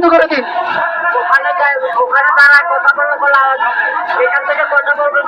বন্ধ করে দিন। ওখানে ওখানে তারা কথা বলে এখান থেকে কথা বলবেন